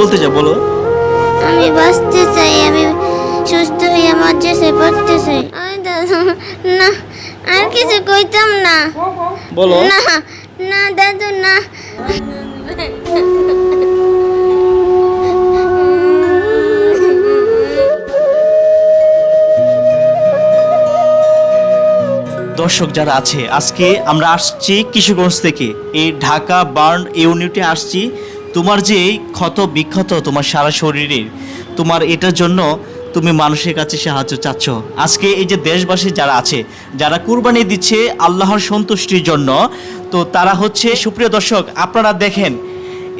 বলতে চাও বলো। আমি বাঁচতে চাই আমি সুস্থ হয়ে মাদ্রাসায় পড়তে চাই। আমি দাদু না আর কিছু কইতাম না। বলো। না না দাদু না। দর্শক যারা আছে আজকে আমরা আসছি কিশোরগঞ্জ থেকে। এই ঢাকা বার্ন ইউনিটে আসছি। তোমার যে এই ক্ষত বিক্ষত তোমার সারা শরীরের, তোমার এটার জন্য তুমি মানুষের কাছে সাহায্য চাচ্ছ। আজকে এই যে দেশবাসী যারা আছে, যারা কুরবানি দিচ্ছে আল্লাহর সন্তুষ্টির জন্য, তো তারা হচ্ছে, সুপ্রিয় দর্শক, আপনারা দেখেন,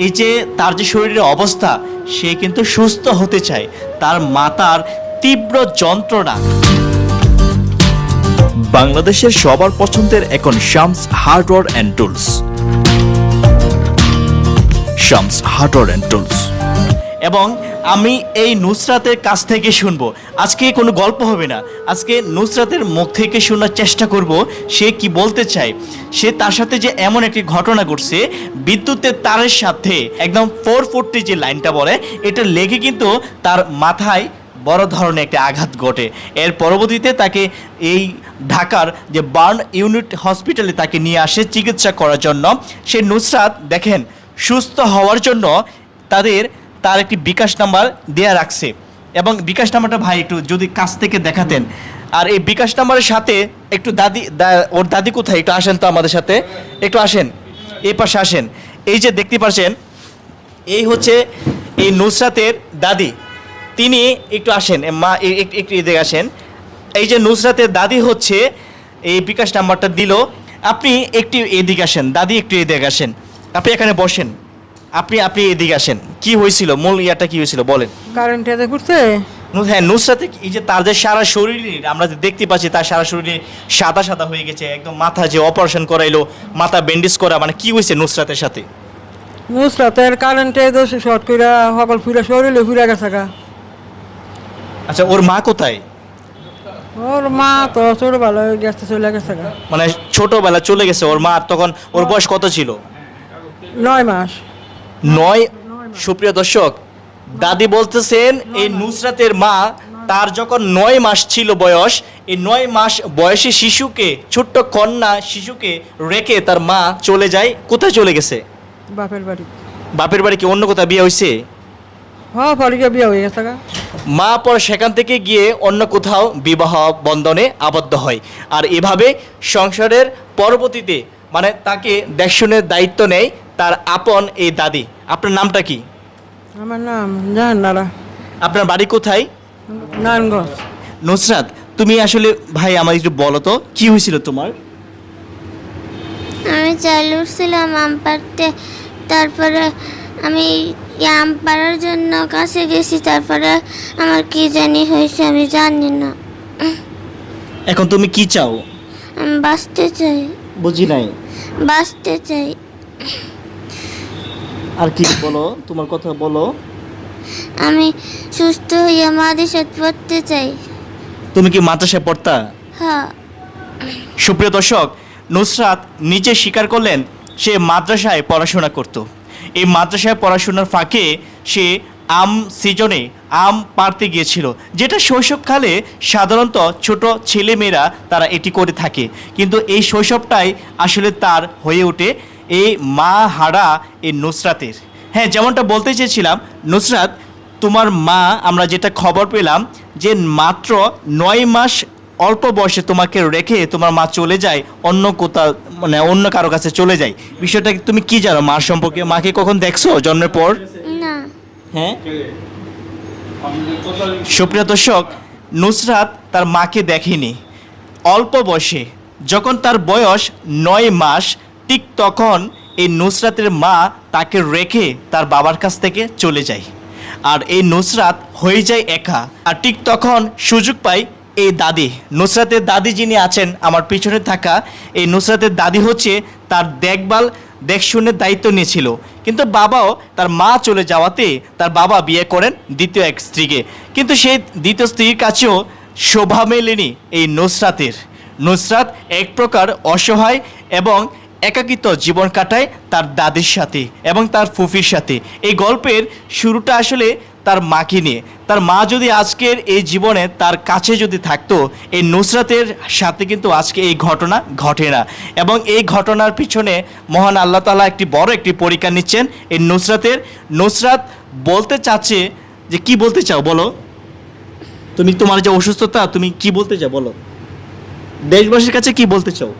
এই যে তার যে শরীরের অবস্থা, সে কিন্তু সুস্থ হতে চায়। তার মাতার তীব্র যন্ত্রণা। বাংলাদেশের সবার পছন্দের এখন Shams hardware and tools. Shams hardware and tools এবং আমি এই নুসরাতের কাছ থেকে শুনব। আজকে কোনো গল্প হবে না। আজকে নুসরাতের মুখ থেকে শোনার চেষ্টা করব সে কি বলতে চায়। সে তার সাথে যে এমন একটি ঘটনা ঘটছে, বিদ্যুতের তারের সাথে, একদম ফোর ফোরটি যে লাইনটা বলে, এটা লেগে কিন্তু তার মাথায় বড় ধরনের একটা আঘাত ঘটে। এর পরবর্তীতে তাকে এই ঢাকার যে বার্ন ইউনিট হসপিটালে তাকে নিয়ে আসে চিকিৎসা করার জন্য। সে নুসরাত, দেখেন সুস্থ হওয়ার জন্য তাদের, তার একটি বিকাশ নাম্বার দেয়া রাখছে। এবং বিকাশ নাম্বারটা ভাই একটু যদি কাছ থেকে দেখাতেন। আর এই বিকাশ নাম্বারের সাথে একটু দাদি ওর দাদি কোথায়? একটু আসেন তো আমাদের সাথে। একটু আসেন। এই পাশে আসেন। এই যে দেখতে পাচ্ছেন এই হচ্ছে এই নুসরাতের দাদি। তিনি একটু আসেন। মা একটু এদিকে আসেন। এই যে নুসরাতের দাদি হচ্ছে, এই বিকাশ নাম্বারটা দিল। আপনি একটু এদিকে আসেন। দাদি একটু এদিকে আসেন। আপনি এখানে বসেন। আপনি আপনি এদিকে আসেন। কি হয়েছিল? মূল ইয়াটা কি হয়েছিল? বলেন। কারেন্ট এতে ঘুরছে? হ্যাঁ নুসরাতে এই যে তার যে সারা শরীরে আমরা যে দেখতে পাচ্ছি তার সারা শরীরে সাদা সাদা হয়ে গেছে। একদম মাথা যে অপারেশন করাইলো মাথা ব্যান্ডেজ করা মানে কি হয়েছে নুসরাতের সাথে? নুসরাতের কারেন্টে তো শর্ট কইরা সকল ফুরা শরীরে ফুরা গেছে গা। আচ্ছা ওর মা কোথায়? ওর মা তো ছোটবেলা গেছে চলে গেছে মানে ছোটবেলা চলে গেছে ওর মা তখন ওর বয়স কত ছিল? নয় মাস। নয় সুপ্রিয় দর্শক দাদি বলতেছেন এই নুসরাতের মা তার যখন নয় মাস ছিল বয়স এই নয় মাস বয়সী শিশুকে ছোট্ট কন্যা শিশুকে রেখে তার মা চলে যায় কোথায় চলে গেছে? বাপের বাড়ি। বাপের বাড়ি কি অন্য কোথাও বিয়ে হয়েছে? বিয়ে হয়ে গেছে মা পর সেখান থেকে গিয়ে অন্য কোথাও বিবাহ বন্ধনে আবদ্ধ হয়। আর এভাবে সংসারের পরবর্তীতে মানে তাকে দেখশনের দায়িত্ব নেয় তার আপন এই দাদি। আপনার নামটা কি? আমার নাম জাহান নারা আপনার বাড়ি কোথায়? নারায়ণগঞ্জ। নুসরাত তুমি আসলে ভাই আমার একটু বলো তো কি হয়েছিল তোমার? আমি চাল উঠছিলাম আম পাড়তে তারপরে আমি এই আম পাড়ার জন্য কাছে গেছি তারপরে আমার কি জানি হয়েছে আমি জানি না। এখন তুমি কি চাও? আমি বাঁচতে চাই। বুঝি নাই। বাঁচতে চাই। আর কি বলো? তোমার কথা বলো। আমি সুস্থ হয়ে মাদ্রাসায় পড়তে চাই। তুমি কি মাদ্রাসায় পড়তা? হ্যাঁ। সুপ্রিয় দর্শক নুসরাত নিজে স্বীকার করলেন সে মাদ্রাসায় পড়াশোনা করত। এই মাদ্রাসায় পড়াশোনার ফাঁকে সে আম সিজনে আম পাড়তে গিয়েছিল, যেটা শৈশবকালে সাধারণত ছোট ছেলেমেয়েরা তারা এটি করে থাকে। কিন্তু এই শৈশবটাই আসলে তার হয়ে ওঠে এই মা হারা এই নুসরাতের। হ্যাঁ যেমনটা বলতে চেয়েছিলাম, নুসরাত, তোমার মা, আমরা যেটা খবর পেলাম যে মাত্র নয় মাস অল্প বয়সে তোমাকে রেখে তোমার মা চলে যায়, অন্য কোথাও মানে অন্য কারও কাছে চলে যায়। বিষয়টা তুমি কি জানো? মার সম্পর্কে মাকে কখন দেখছ জন্মের পর? হ্যাঁ? সুপ্রিয় দর্শক নুসরাত তার মাকে দেখেনি। অল্প বয়সে যখন তার বয়স নয় মাস ঠিক তখন এই নুসরাতের মা তাকে রেখে তার বাবার কাছ থেকে চলে যায়। আর এই নুসরাত হয়ে যায় একা। আর ঠিক তখন সুযোগ পাই এই দাদি। নুসরাতের দাদি যিনি আছেন আমার পিছনে থাকা এই নুসরাতের দাদি হচ্ছে তার দেখভাল দেখশুনের দায়িত্ব নিয়েছিল। কিন্তু বাবাও তার মা চলে যাওয়াতে তার বাবা বিয়ে করেন দ্বিতীয় এক স্ত্রীকে। কিন্তু সেই দ্বিতীয় স্ত্রীর কাছেও শোভা মেলেনি এই নুসরাতের। নুসরাত এক প্রকার অসহায় এবং একাকিত্ব জীবন কাটায় তার দাদির সাথে এবং তার ফুফির সাথে। এই গল্পের শুরুটা আসলে তার মাকে নিয়ে। তার মা যদি আজকের এই জীবনে তার কাছে যদি থাকতো, এই নুসরাতের সাথে কিন্তু আজকে এই ঘটনা ঘটে না। এবং এই ঘটনার পিছনে মহান আল্লাহ তালা একটি বড় একটি পরীক্ষা নিচ্ছেন। এই নুসরাতের, নুসরাত বলতে চাচ্ছে যে, কি বলতে চাও বলো? তুমি তোমার যে অসুস্থতা, তুমি কি বলতে চাও বলো? দেশবাসীর কাছে কি বলতে চাও?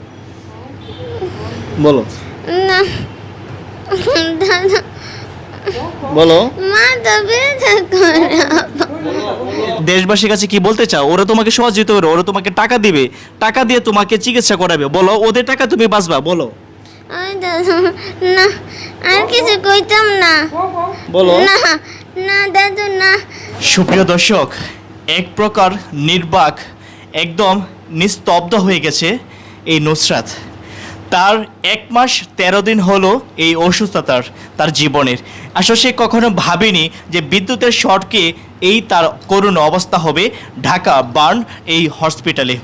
বলো। না। বলো। ব্যথা করে দেশবাসীর কাছে কি বলতে চাও? ওরা তোমাকে সহযোগিতা করবে ওরা তোমাকে টাকা দিবে। টাকা দিয়ে তোমাকে চিকিৎসা করাবে। বলো ওদের টাকা তুমি বাঁচবা বলো। না আর কিছু কইতাম না। বলো। না না দাদু না। সুপ্রিয় দর্শক এক প্রকার নির্বাক একদম নিস্তব্ধ হয়ে গেছে এই নুসরাত। তার এক মাস তেরো দিন হলো এই অসুস্থতার, তার জীবনের। আসলে সে কখনো ভাবেনি যে বিদ্যুতের শর্টকে এই তার করুণ অবস্থা হবে ঢাকা বার্ন এই হসপিটালে।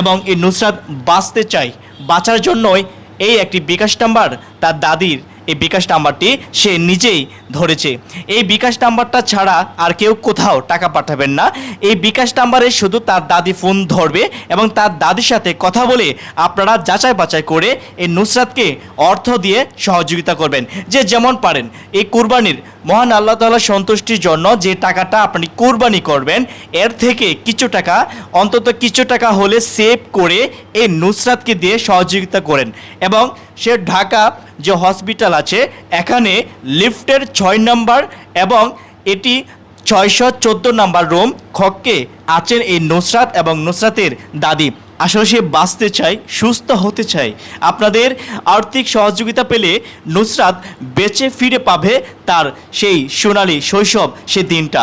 এবং এই নুসরাত বাঁচতে চায়, বাঁচার জন্যই এই একটি বিকাশ নাম্বার তার দাদির এই বিকাশ নাম্বারটি সে নিজেই ধরেছে। এই বিকাশ নাম্বারটা ছাড়া আর কেউ কোথাও টাকা পাঠাবেন না। এই বিকাশ নাম্বারে শুধু তার দাদি ফোন ধরবে এবং তার দাদির সাথে কথা বলে আপনারা যাচাই বাছাই করে এই নুসরাতকে অর্থ দিয়ে সহযোগিতা করবেন। যে যেমন পারেন। এই কুরবানির মহান আল্লাহ তাআলা সন্তুষ্টির জন্য যে টাকাটা আপনি কুরবানি করবেন, এর থেকে কিছু টাকা, অন্তত কিছু টাকা হলে সেভ করে এই নুসরাতকে দিয়ে সহযোগিতা করেন। এবং সে ঢাকা যে হসপিটাল আছে, এখানে লিফটের ছয় নম্বর এবং এটি ছয়শো চোদ্দ নাম্বার রুম। খককে আছেন এই নুসরাত এবং নুসরাতের দাদি। আসলে সে বাঁচতে চায়, সুস্থ হতে চায়। আপনাদের আর্থিক সহযোগিতা পেলে নুসরাত বেঁচে ফিরে পাবে তার সেই সোনালি শৈশব সে দিনটা।